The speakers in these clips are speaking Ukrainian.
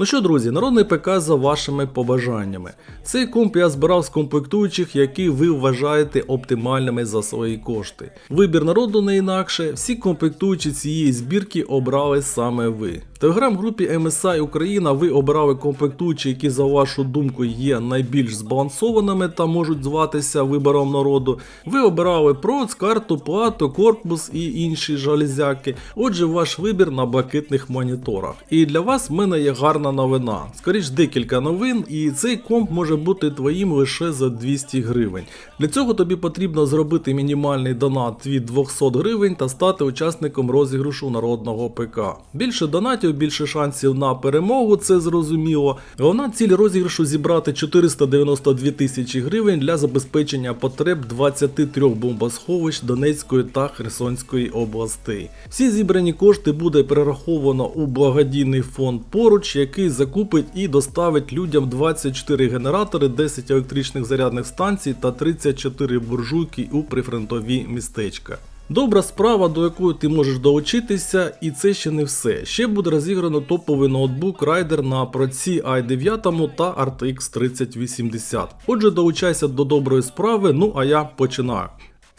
Ну що, друзі, народний ПК за вашими побажаннями. Цей комп я збирав з комплектуючих, які ви вважаєте оптимальними за свої кошти. Вибір народу не інакше, всі комплектуючі цієї збірки обрали саме ви. В телеграм-групі MSI Україна ви обирали комплектуючі, які за вашу думку є найбільш збалансованими та можуть зватися вибором народу. Ви обирали проц, карту, плату, корпус і інші жалезяки. Отже, ваш вибір на блакитних моніторах. І для вас в мене є гарна новина. Скоріш декілька новин, і цей комп може бути твоїм лише за 200 гривень. Для цього тобі потрібно зробити мінімальний донат від 200 гривень та стати учасником розіграшу народного ПК. Більше донатів, більше шансів на перемогу, це зрозуміло. Головна ціль розіграшу зібрати 492 тисячі гривень для забезпечення потреб 23 бомбосховищ Донецької та Херсонської областей. Всі зібрані кошти буде перераховано у благодійний фонд поруч, який закупить і доставить людям 24 генератори, 10 електричних зарядних станцій та 34 буржуйки у прифронтові містечка. Добра справа, до якої ти можеш долучитися, і це ще не все. Ще буде розіграно топовий ноутбук Ryder на проці i9 та RTX 3080. Отже, долучайся до доброї справи, ну а я починаю.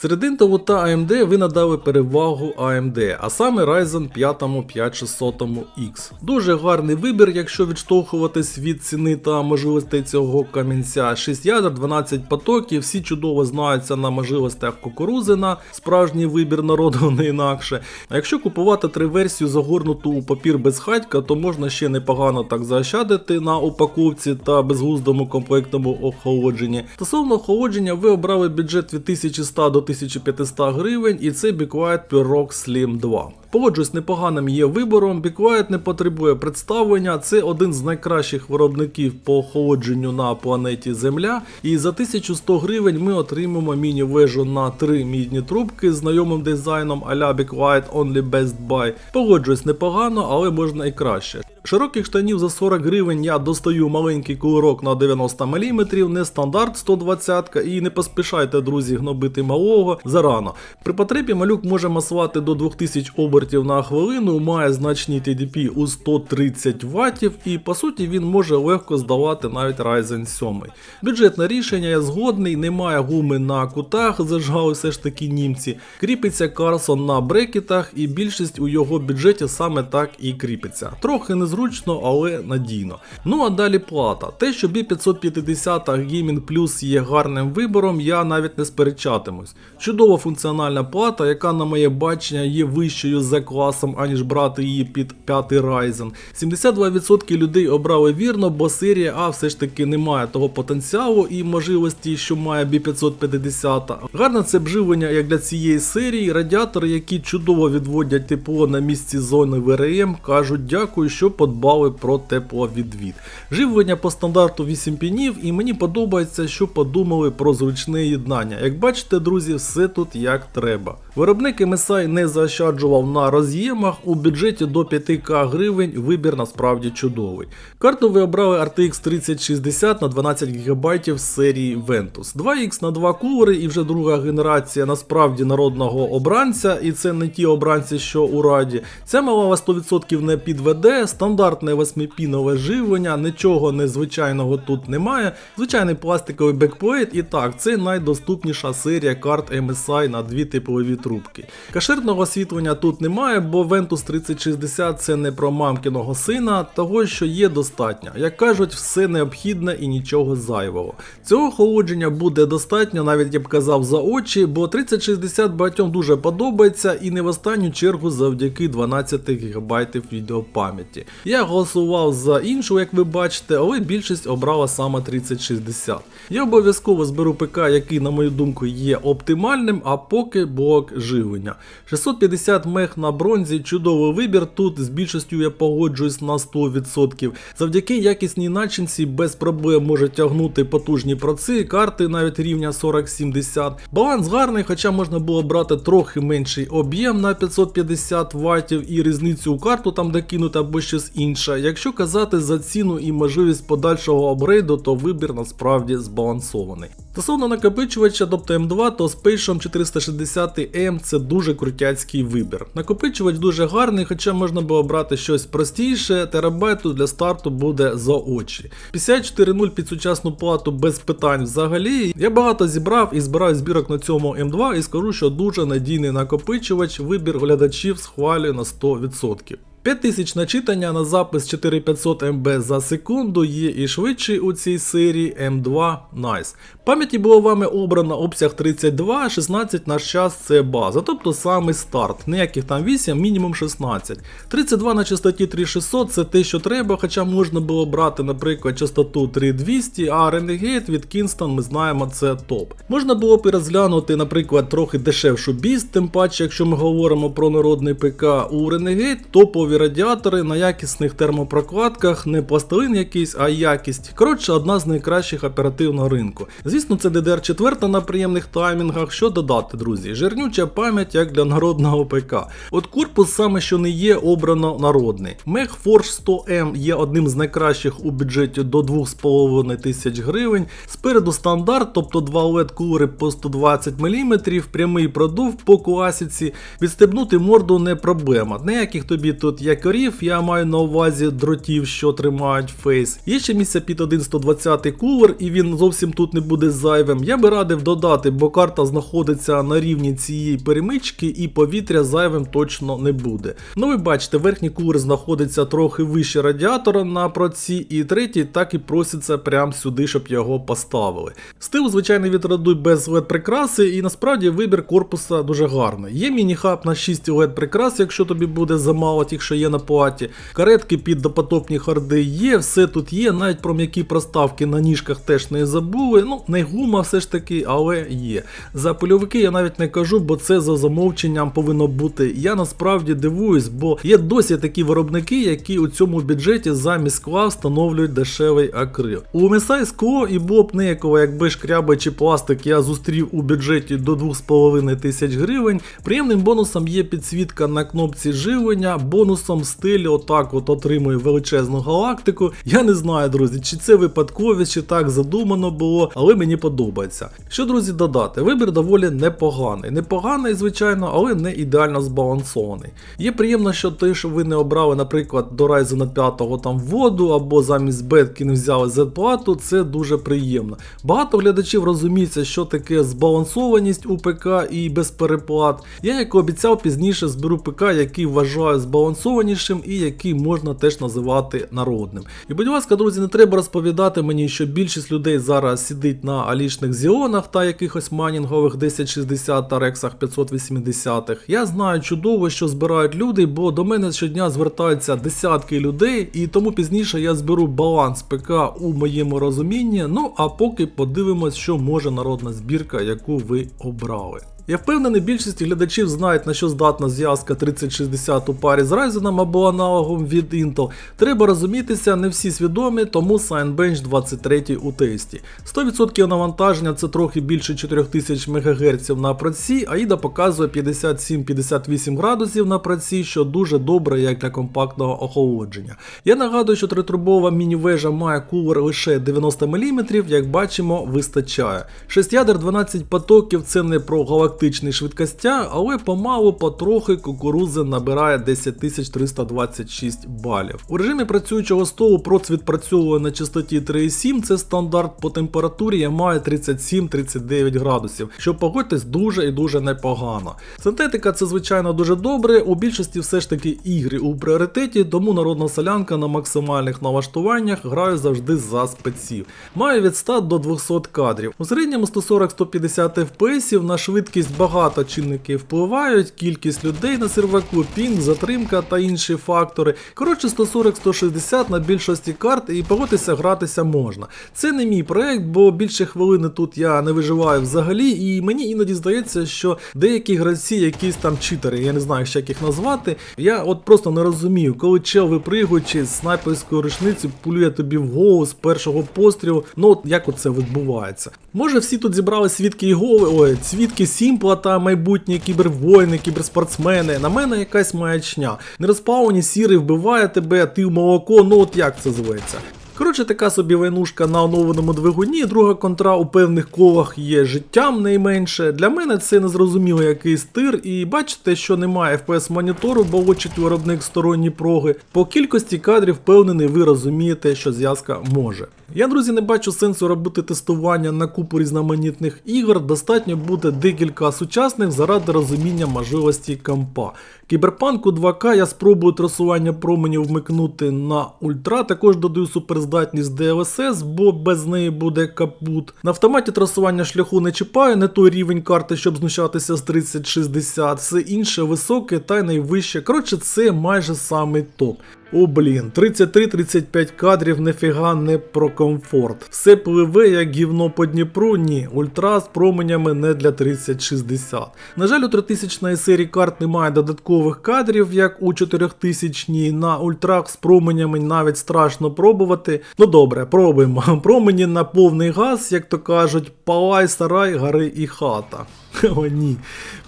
Серед Intel та AMD ви надали перевагу AMD, а саме Ryzen 5 5600X. Дуже гарний вибір, якщо відштовхуватись від ціни та можливостей цього камінця. 6 ядер, 12 потоків, всі чудово знаються на можливостях кукурузина, справжній вибір народу не інакше. А якщо купувати три версію загорнуту у папір без хатька, то можна ще непогано так заощадити на упаковці та безглуздому комплектному охолодженні. Стосовно охолодження, ви обрали бюджет від 1100 до 1500 гривень, і це Be Quiet Rock Slim 2. Погоджусь, непоганим є вибором. Be не потребує представлення. Це один з найкращих виробників по охолодженню на планеті Земля. І за 1100 гривень ми отримаємо міні-вежу на три мідні трубки з знайомим дизайном а-ля Quiet Only Best Buy. Погоджусь непогано, але можна і краще. Широких штанів за 40 гривень я достаю маленький кулерок на 90 мм, не стандарт 120 і не поспішайте, друзі, гнобити малого зарано. При потребі малюк може масувати до 2000 обертів на хвилину, має значні TDP у 130 Вт, і по суті він може легко здавати навіть Ryzen 7. Бюджетне рішення я згодний, немає гуми на кутах, зажгали все ж таки німці. Кріпиться Carson на брекетах, і більшість у його бюджеті саме так і кріпиться. Трохи незручно, але надійно. Ну а далі плата. Те, що B550 Gaming Plus є гарним вибором, я навіть не сперечатимусь. Чудова функціональна плата, яка на моє бачення є вищою за класом, аніж брати її під 5 Ryzen. 72% людей обрали вірно, бо серія А все ж таки не має того потенціалу і можливості, що має B550. Гарне це бживлення як для цієї серії. Радіатори, які чудово відводять тепло на місці зони ВРМ, кажуть дякую, що подбали про тепловідвід. Живлення по стандарту 8 пінів, і мені подобається, що подумали про зручне єднання. Як бачите, друзі, все тут як треба. Виробник MSI не заощаджував на роз'ємах, у бюджеті до 5к гривень вибір насправді чудовий. Карту ви обрали RTX 3060 на 12 ГБ серії Ventus. 2X на 2 кулери і вже друга генерація насправді народного обранця, і це не ті обранці, що у раді. Ця мала 100% не підведе, стандартне 8-пінове живлення, нічого незвичайного тут немає. Звичайний пластиковий бекплейт, і так, це найдоступніша серія карт MSI на дві теплові трубки. Каширного освітлення тут немає, бо Ventus 3060 це не про мамкиного сина, того що є достатньо. Як кажуть, все необхідне і нічого зайвого. Цього охолодження буде достатньо, навіть я б казав, за очі, бо 3060 багатьом дуже подобається і не в останню чергу завдяки 12 ГБ відеопам'яті. Я голосував за іншу, як ви бачите, але більшість обрала саме 3060. Я обов'язково зберу ПК, який, на мою думку, є оптимальним, а поки блок живлення. 650 мег на бронзі, чудовий вибір. Тут з більшістю я погоджуюсь на 100%. Завдяки якісній начинці без проблем може тягнути потужні проци, карти навіть рівня 4070. Баланс гарний, хоча можна було брати трохи менший об'єм на 550 Вт і різницю у карту там докинути або щось інше. Якщо казати за ціну і можливість подальшого апгрейду, то вибір насправді збалансований. Стосовно накопичувача, тобто М2, то Spatium 460M це дуже крутяцький вибір. Накопичувач дуже гарний, хоча можна було брати щось простіше, терабайту для старту буде за очі. 54.0 під сучасну плату без питань взагалі. Я багато зібрав і збираю збірок на цьому М2 і скажу, що дуже надійний накопичувач, вибір глядачів схвалює на 100%. 5000 начитання на запис 4500 МБ за секунду є і швидший у цій серії M2 Nice. Пам'яті було вами обрано обсяг 32, 16 наш час це база, тобто самий старт, ніяких там 8, мінімум 16. 32 на частоті 3600 це те, що треба, хоча можна було брати, наприклад, частоту 3200, а Renegade від Kingston ми знаємо це топ. Можна було б і розглянути, наприклад, трохи дешевшу біст, тим паче, якщо ми говоримо про народний ПК у Renegade, топові радіатори на якісних термопрокладках, не пластилин якийсь, а якість. Коротше, одна з найкращих оперативного ринку. Звісно, це DDR4 на приємних таймінгах. Що додати, друзі? Жирнюча пам'ять як для народного ПК. От корпус саме що не є обрано народний. Mech Forge 100M є одним з найкращих у бюджеті до 2,5 тисяч гривень. Спереду стандарт, тобто два LED кулери по 120 мм, прямий продув по класіці. Відстебнути морду не проблема. Ніяких тобі тут якорів, я маю на увазі дротів, що тримають фейс. Є ще місце під 1,120 кулер, і він зовсім тут не буде зайвим. Я би радив додати, бо карта знаходиться на рівні цієї перемички, і повітря зайвим точно не буде. Ну ви бачите, верхній кулер знаходиться трохи вище радіатора на проці, і третій так і проситься прямо сюди, щоб його поставили. Стил, звичайно, відрадуй без LED прикраси, і насправді вибір корпуса дуже гарний. Є міні-хаб на 6 LED прикрас, якщо тобі буде замало тих, що є на платі. Каретки під допотопні харди є, все тут є, навіть про м'які проставки на ніжках теж не забули. Ну, не гума все ж таки, але є. За польовики я навіть не кажу, бо це за замовченням повинно бути. Я насправді дивуюсь, бо є досі такі виробники, які у цьому бюджеті замість скла встановлюють дешевий акрил. У MSI скло і було б ніякого, якби шкряби чи пластик я зустрів у бюджеті до 2,5 тисяч гривень. Приємним бонусом є підсвітка на кнопці живлення, бонусом стилі отак от отримує величезну галактику. Я не знаю, друзі, чи це випадковість, чи так задумано було, але мені подобається. Що, друзі, додати? Вибір доволі непоганий. Непоганий, звичайно, але не ідеально збалансований. Є приємно, що те, що ви не обрали, наприклад, до Ryzen 5 там воду, або замість бетки не взяли Z-плату, це дуже приємно. Багато глядачів розуміється, що таке збалансованість у ПК і без переплат. Я, як обіцяв, пізніше зберу ПК, який вважаю збалансованішим і який можна теж називати народним. І будь ласка, друзі, не треба розповідати мені, що більшість людей зараз сидить на алішних зіонах та якихось манінгових 1060 та рексах 580-х. Я знаю чудово, що збирають люди, бо до мене щодня звертаються десятки людей, і тому пізніше я зберу баланс ПК у моєму розумінні. Ну а поки подивимось, що може народна збірка, яку ви обрали. Я впевнений, більшість глядачів знають, на що здатна зв'язка 3060 у парі з Ryzen або аналогом від Intel. Треба розумітися, не всі свідомі, тому Signbench 23 у тесті. 100% навантаження це трохи більше 4000 МГц на праці, AIDA показує 57-58 градусів на праці, що дуже добре як для компактного охолодження. Я нагадую, що тритрубова міні-вежа має кулер лише 90 мм, як бачимо, вистачає. 6 ядер 12 потоків це не про галактику галактичний швидкостя, але помалу потрохи кукурузи набирає 10326 балів. У режимі працюючого столу проц відпрацьовує на частоті 3,7, це стандарт по температурі я маю 37-39 градусів, що погодьтесь дуже і дуже непогано. Синтетика це звичайно дуже добре, у більшості все ж таки ігри у пріоритеті, тому народна солянка на максимальних налаштуваннях граю завжди за спеців. Маю від 100 до 200 кадрів. У середньому 140-150 FPS на швидкість багато чинників впливають, кількість людей на серваку, пінг, затримка та інші фактори. Коротше, 140-160 на більшості карт і погодитися гратися можна. Це не мій проект, бо більше хвилини тут я не виживаю взагалі, і мені іноді здається, що деякі гравці, якісь там читери, я не знаю, як їх назвати. Я от просто не розумію, коли чел випригуючи з снайперської рушниці, пулює тобі в голову з першого пострілу. Ну от як оце відбувається? Може всі тут зібрали свідки Єгови, ой, свідки Сімпла майбутні кібервоїни, кіберспортсмени. На мене якась маячня. Нерозпалені сірий вбиває тебе, ти в молоко, ну от як це зветься. Коротше, така собі войнушка на оновленому двигуні, друга контра у певних колах є життям найменше. Для мене це незрозуміло який стир, і бачите, що немає FPS монітору, бо очить виробник сторонні проги. По кількості кадрів впевнений, ви розумієте, що зв'язка може. Я, друзі, не бачу сенсу робити тестування на купу різноманітних ігор. Достатньо буде декілька сучасних заради розуміння можливості компа. Кіберпанку 2К я спробую трасування променів вмикнути на ультра. Також додаю суперздатність DLSS, бо без неї буде капут. На автоматі трасування шляху не чіпаю, не той рівень карти, щоб знущатися з 3060, все інше високе та й найвище. Коротше, це майже самий топ. О, блін, 33-35 кадрів нефіга не про комфорт. Все пливе як гівно по Дніпру, ні, ультра з променями не для 3060. На жаль, у 3000 серії карт немає додаткових кадрів, як у 4000 на ультрах з променями навіть страшно пробувати. Ну добре, пробуємо. Промені на повний газ, як то кажуть, палай, сарай, гори і хата. О, ні.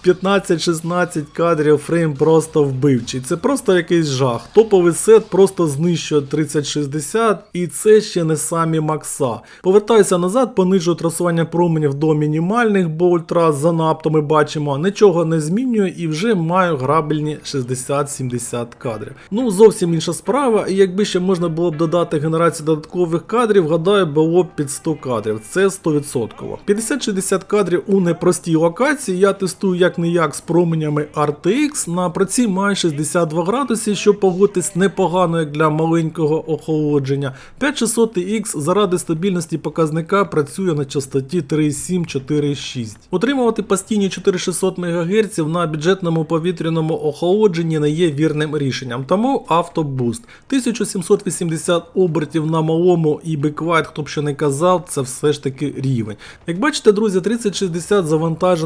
15-16 кадрів фрейм просто вбивчий. Це просто якийсь жах. Топовий сет просто знищує 3060, і це ще не самі макса. Повертаюся назад, понижую трасування променів до мінімальних, бо ультра занадто ми бачимо, нічого не змінюю і вже маю грабельні 60-70 кадрів. Ну, зовсім інша справа, і якби ще можна було б додати генерацію додаткових кадрів, гадаю, було б під 100 кадрів. Це 100%. 50-60 кадрів у непростій локації я тестую як не як з променями RTX. На праці маю 62 градуси, що погодитись непогано як для маленького охолодження. 5600X заради стабільності показника працює на частоті 3,7-4,6. Отримувати постійні 4600 МГц на бюджетному повітряному охолодженні не є вірним рішенням, тому автобуст. 1780 обертів на малому і беквайт, хто б що не казав, це все ж таки рівень. Як бачите, друзі, 3060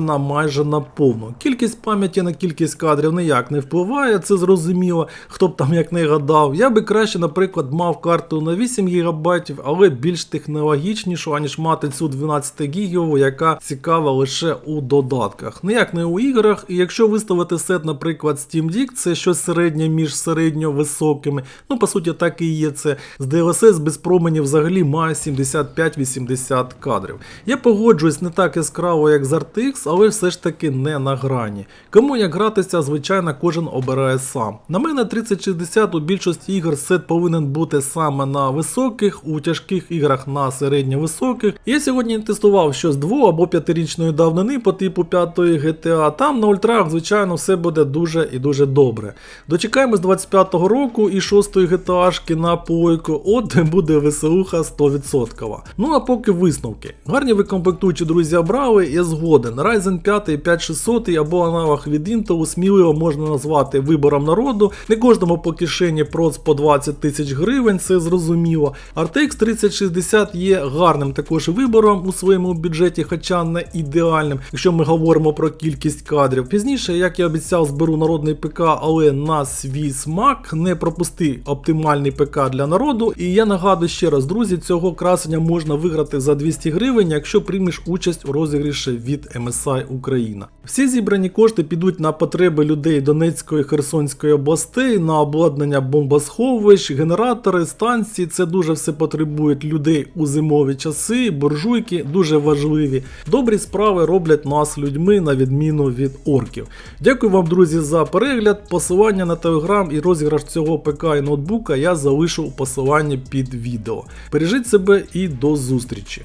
завантажена майже на повну. Кількість пам'яті на кількість кадрів ніяк не впливає, це зрозуміло, хто б там як не гадав. Я би краще, наприклад, мав карту на 8 ГБ, але більш технологічнішу, аніж мати цю 12 гігіву, яка цікава лише у додатках. Ніяк не у іграх, і якщо виставити сет, наприклад, Steam Deck, це щось середнє між середньо високими. Ну, по суті, так і є це. З DLSS без променів взагалі має 75-80 кадрів. Я погоджуюсь не так яскраво, як з RTX, але все ж таки не на грані. Кому як гратися, звичайно, кожен обирає сам. На мене 3060 у більшості ігор сет повинен бути саме на високих, у тяжких іграх на середньо-високих. Я сьогодні тестував щось 2 або 5-річної давнини по типу 5 GTA. Там на ультрах, звичайно, все буде дуже і дуже добре. Дочекаємось 25-го року і 6-ї GTA на плойку, от де буде веселуха 100%. Ну а поки висновки. Гарні ви комплектуючі друзі обрали, я згоден. Ryzen 5 5600 або аналог від Intel сміливо можна назвати вибором народу. Не кожному по кишені проц по 20 тисяч гривень, це зрозуміло. RTX 3060 є гарним також вибором у своєму бюджеті, хоча не ідеальним, якщо ми говоримо про кількість кадрів. Пізніше, як я обіцяв, зберу народний ПК, але на свій смак не пропусти оптимальний ПК для народу. І я нагадую ще раз, друзі, цього красення можна виграти за 200 гривень, якщо приймеш участь у розігріші від MSI Україна. Всі зібрані кошти підуть на потреби людей Донецької Херсонської областей, на обладнання бомбосховищ, генератори, станції. Це дуже все потребують людей у зимові часи, буржуйки дуже важливі. Добрі справи роблять нас людьми на відміну від орків. Дякую вам, друзі, за перегляд. Посилання на телеграм і розіграш цього ПК і ноутбука я залишу у посиланні під відео. Бережіть себе і до зустрічі!